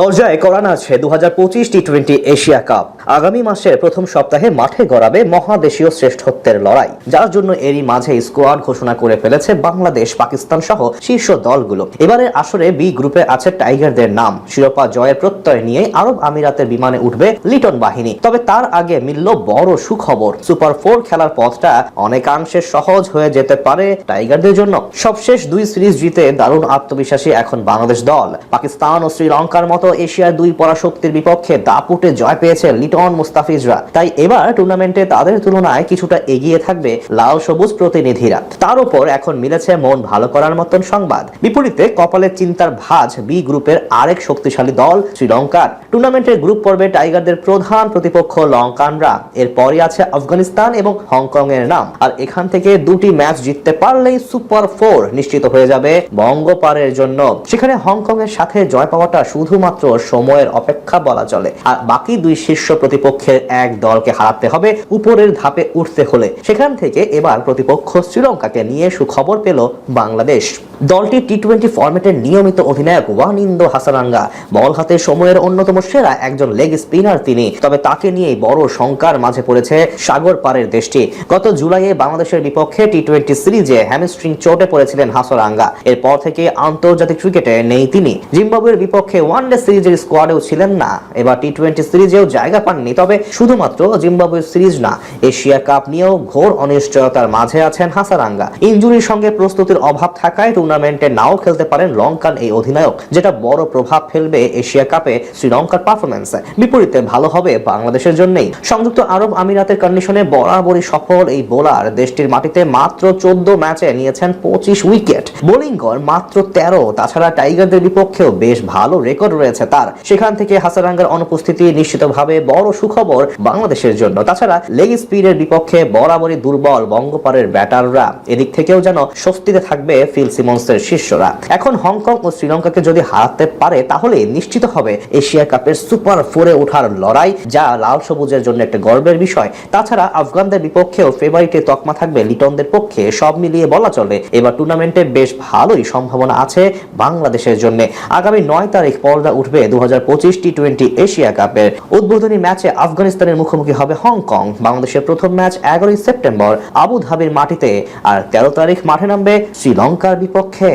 দরজায় করান আছে দু হাজার পঁচিশ টি টোয়েন্টি এশিয়া কাপ। আগামী মাসের প্রথম সপ্তাহে মাঠে গড়াবে মহাদেশীয় শ্রেষ্ঠত্বের লড়াই। যার জন্য এরই মাঝে স্কোয়াড ঘোষণা করে ফেলেছে বাংলাদেশ, পাকিস্তান সহ শীর্ষ দলগুলো। এবারের আসরে বি গ্রুপে আছে টাইগারদের নাম। শিরোপা জয়ের প্রত্যয় নিয়ে আরব আমিরাতের বিমানে উঠবে লিটন বাহিনী। তবে তার আগে মিলল বড় সুখবর। সুপার ফোর খেলার পথটা অনেকাংশে সহজ হয়ে যেতে পারে টাইগারদের জন্য। সবশেষ দুই সিরিজ জিতে দারুণ আত্মবিশ্বাসী এখন বাংলাদেশ দল। পাকিস্তান ও শ্রীলঙ্কার মতো এশিয়ার দুই পরাশক্তির বিপক্ষে দাপুটে জয় পেয়েছে লিটন মুস্তাফিজরা। তাই এবার টুর্নামেন্টে তাদের তুলনায় কিছুটা এগিয়ে থাকবে লাল সবুজ প্রতিনিধিরা। তার উপর এখন মিলেছে মন ভালো করার মতন সংবাদ। বিপরীতে কপালের চিন্তার ভাজ বি গ্রুপের আরেক শক্তিশালী দল শ্রীলঙ্কার। টুর্নামেন্টের গ্রুপ পর্বে টাইগারদের প্রধান প্রতিপক্ষ লঙ্কানরা এরপরই আছে আফগানিস্তান এবং হংকং এর নাম। আর এখান থেকে দুটি ম্যাচ জিততে পারলেই সুপার ফোর নিশ্চিত হয়ে যাবে বঙ্গপারের জন্য। সেখানে হংকং এর সাথে জয় পাওয়াটা শুধুমাত্র সময়ের অপেক্ষা বলা চলে। আর বাকি দুই শীর্ষ প্রতিপক্ষের এক দলকে হারাতে হবে উপরের ধাপে উঠতে হলে। সেখান থেকে এবার প্রতিপক্ষ শ্রীলঙ্কাকে নিয়ে সুখবর পেল বাংলাদেশ। দলটি টি টোয়েন্টি ফরম্যাটের নিয়মিত অধিনায়ক ওয়ানিন্দো হাসারাঙ্গা বল হাতে সময়ের অন্যতম সেরা একজন লেগ স্পিনার তিনি। তবে তাকে নিয়ে বড় শঙ্কার মাঝে পড়েছে সাগর পারের দেশটি। গত জুলাইয়ে বাংলাদেশের বিপক্ষে টি টোয়েন্টি সিরিজে হ্যামস্ট্রিং চোটে পড়েছিলেন হাসারাঙ্গা। এরপর থেকে আন্তর্জাতিক ক্রিকেটে নেই তিনি। জিম্বাবুয়ের বিপক্ষে ওয়ানডে সিরিজের স্কোয়াডেও ছিলেন না। এবার টি টোয়েন্টি সিরিজেও জায়গা পাননি। তবে শুধুমাত্র জিম্বাবুয়ের সিরিজ না, এশিয়া কাপ নিয়েও ঘোর অনিশ্চয়তার মাঝে আছেন হাসারাঙ্গা। ইঞ্জুরির সঙ্গে প্রস্তুতির অভাব থাকায় টুর্নামেন্টে নাও খেলতে পারেন লঙ্কান এই অধিনায়ক, যেটা বড় প্রভাব ফেলবে এশিয়া কাপে শ্রীলঙ্কার পারফরমেন্সে বিপরীতে ভালো হবে বাংলাদেশের জন্যই। সংযুক্ত আরব আমিরাতের কন্ডিশনে বরাবরই সফল এই বোলার দেশটির মাটিতে মাত্র চোদ্দ ম্যাচে নিয়েছেন পঁচিশ উইকেট বোলিং গড় মাত্র তেরো। তাছাড়া টাইগারদের বিপক্ষেও বেশ ভালো রেকর্ড রয়েছে তার। সেখান থেকে হাসারাঙ্গার অনুপস্থিতি নিশ্চিতভাবে বড় সুখবর বাংলাদেশের জন্য। তাছাড়া লেগ স্পিডের বিপক্ষে বরাবরই দুর্বল বঙ্গপারের ব্যাটাররা। এদিক থেকেও যেন স্বস্তিতে থাকবে ফিল সিমন্সের শিষ্যরা। এখন হংকং ও শ্রীলঙ্কাকে যদি হারাতে পারে তাহলে নিশ্চিত হবে এশিয়া কাপের সুপার ফোরে ওঠার লড়াই, যা লাল সবুজের জন্য একটা গর্বের বিষয়। তাছাড়া আফগানদের বিপক্ষেও ফেভারিটে তকমা থাকবে লিটনদের পক্ষে, সব মিলিয়ে বলা চলে। এবার টুর্নামেন্টে বেশ ভালোই সম্ভাবনা আছে বাংলাদেশের জন্য। আগামী নয় তারিখ পর্দা উঠবে দু পঁচিশ টি টোয়েন্টি এশিয়া কাপের। উদ্বোধনী ম্যাচে আফগানিস্তানের মুখোমুখি হবে হংকং। বাংলাদেশের প্রথম ম্যাচ এগারোই সেপ্টেম্বর আবু ধাবির মাটিতে। আর তেরো তারিখ মাঠে নামবে শ্রীলঙ্কার বিপক্ষে।